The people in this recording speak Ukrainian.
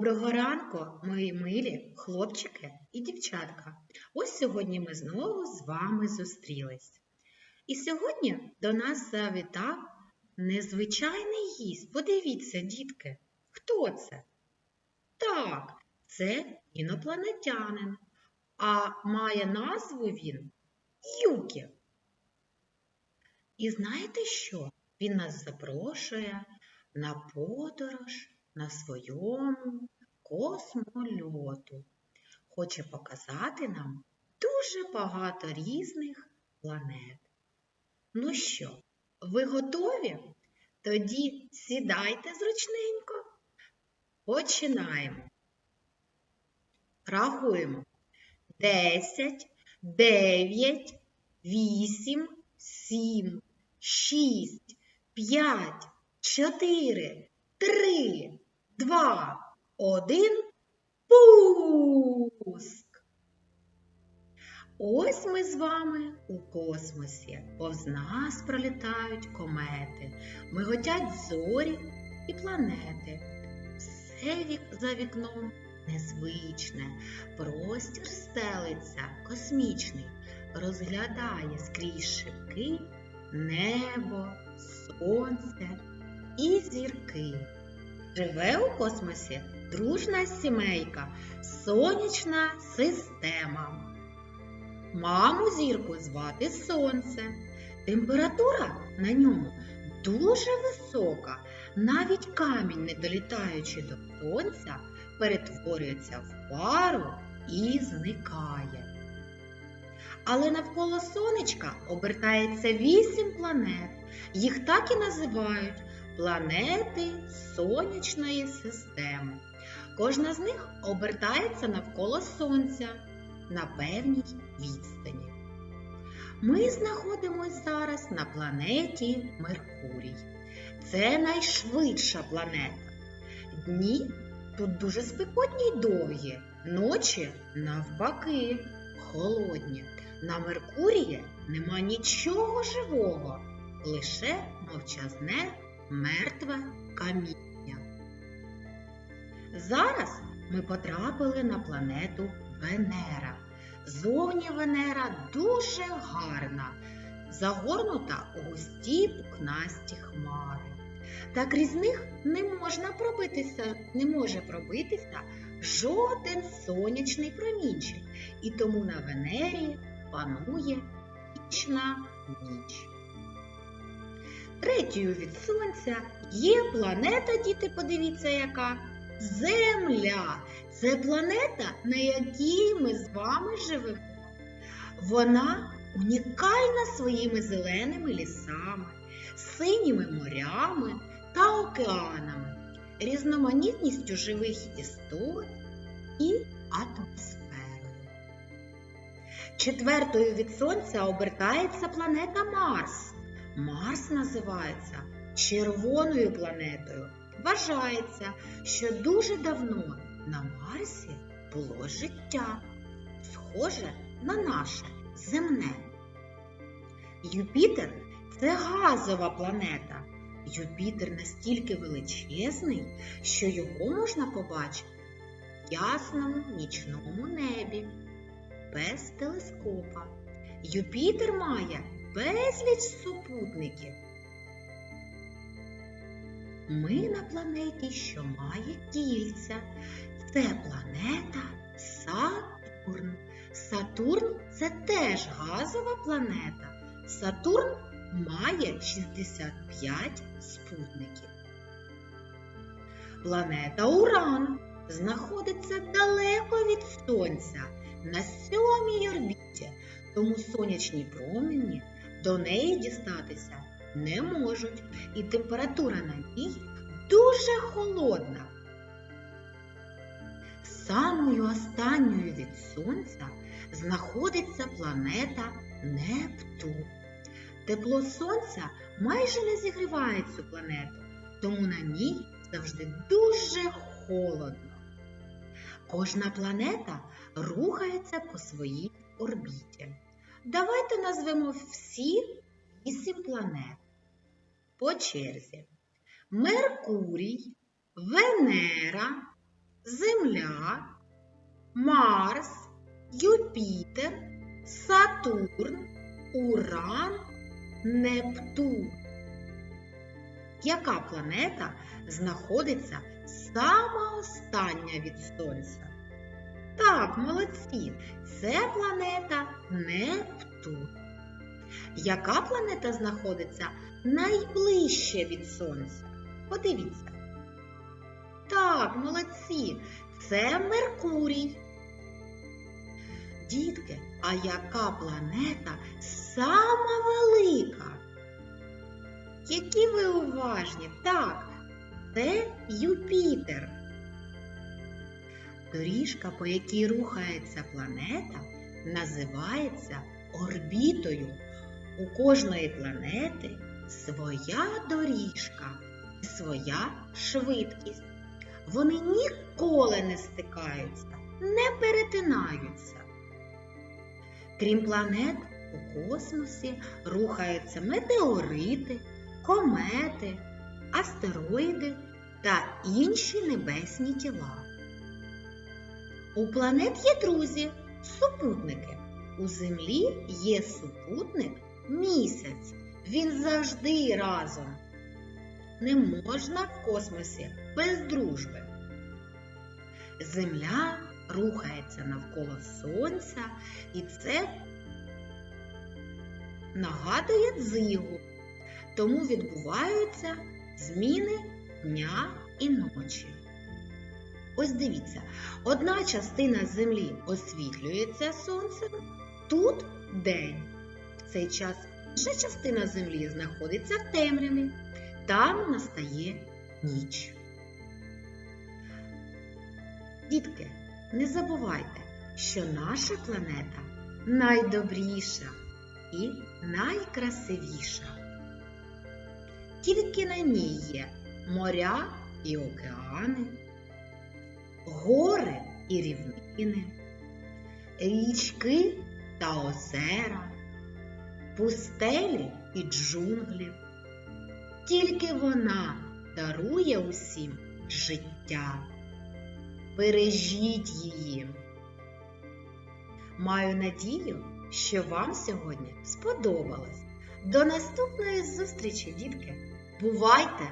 Доброго ранку, мої милі хлопчики і дівчатка. Ось сьогодні ми знову з вами зустрілись. І сьогодні до нас завітав незвичайний гість. Подивіться, дітки, хто це? Так, це інопланетянин, а має назву він Юкі. І знаєте що? Він нас запрошує на подорож на своєму космольоту. Хоче показати нам дуже багато різних планет. Ну що, ви готові? Тоді сідайте зручненько. Починаємо. Рахуємо. 10, 9, 8, 7, 6, 5, 4, Три, два, один. Пуск! Ось ми з вами у космосі. Повз нас пролітають комети, миготять зорі і планети. Все за вікном незвичне, простір стелиться космічний, розглядає скрізь шибки небо, сонце і зірки. Живе у космосі дружна сімейка, сонячна система. Маму зірку звати Сонце. Температура на ньому дуже висока. Навіть камінь, не долітаючи до сонця, перетворюється в пару і зникає. Але навколо сонечка обертається вісім планет. Їх так і називають планети сонячної системи. Кожна з них обертається навколо Сонця на певній відстані. Ми знаходимося зараз на планеті Меркурій. Це найшвидша планета. Дні тут дуже спекотні й довгі, ночі навпаки, холодні. На Меркурії нема нічого живого, лише мовчазне мертве каміння. Зараз ми потрапили на планету Венера. Зовні Венера дуже гарна, загорнута у густі пухнасті хмари. Та крізь них не можна пробитися, не може пробитися жоден сонячний промінчик, і тому на Венері панує вічна ніч. Третьою від сонця є планета, діти, подивіться, яка Земля. Це планета, на якій ми з вами живемо. Вона унікальна своїми зеленими лісами, синіми морями та океанами, різноманітністю живих істот і атмосферою. Четвертою від сонця обертається планета Марс. Марс називається червоною планетою. Вважається, що дуже давно на Марсі було життя, схоже на наше земне. Юпітер це газова планета. Юпітер настільки величезний, що його можна побачити в ясному нічному небі, без телескопа. Юпітер має безліч супутників. Ми на планеті, що має кільця. Це планета Сатурн. Сатурн це теж газова планета. Сатурн має 65 спутників. Планета Уран знаходиться далеко від Сонця на сьомій орбіті, тому сонячні промені до неї дістатися не можуть, і температура на ній дуже холодна. Самою останньою від Сонця знаходиться планета Нептун. Тепло Сонця майже не зігріває цю планету, тому на ній завжди дуже холодно. Кожна планета рухається по своїй орбіті. Давайте назвемо всі вісім планет по черзі. Меркурій, Венера, Земля, Марс, Юпітер, Сатурн, Уран, Нептун. Яка планета знаходиться сама остання від Сонця? Так, молодці, це планета Нептун. Яка планета знаходиться найближче від Сонця? Подивіться. Так, молодці, це Меркурій. Дітки, а яка планета сама велика? Які ви уважні? Так, це Юпітер. Доріжка, по якій рухається планета, називається орбітою. У кожної планети своя доріжка і своя швидкість. Вони ніколи не стикаються, не перетинаються. Крім планет, у космосі рухаються метеорити, комети, астероїди та інші небесні тіла. У планет є друзі, супутники. У Землі є супутник місяць. Він завжди разом. Не можна в космосі без дружби. Земля рухається навколо Сонця, і це нагадує дзигу. Тому відбуваються зміни дня і ночі. Ось дивіться, одна частина землі освітлюється сонцем, тут день. В цей час інша частина землі знаходиться в темряві, там настає ніч. Дітки, не забувайте, що наша планета найдобріша і найкрасивіша. Тільки на ній є моря і океани, і рівнини, річки та озера, пустелі і джунглі. Тільки вона дарує усім життя. Бережіть її. Маю надію, що вам сьогодні сподобалось. До наступної зустрічі, дітки! Бувайте!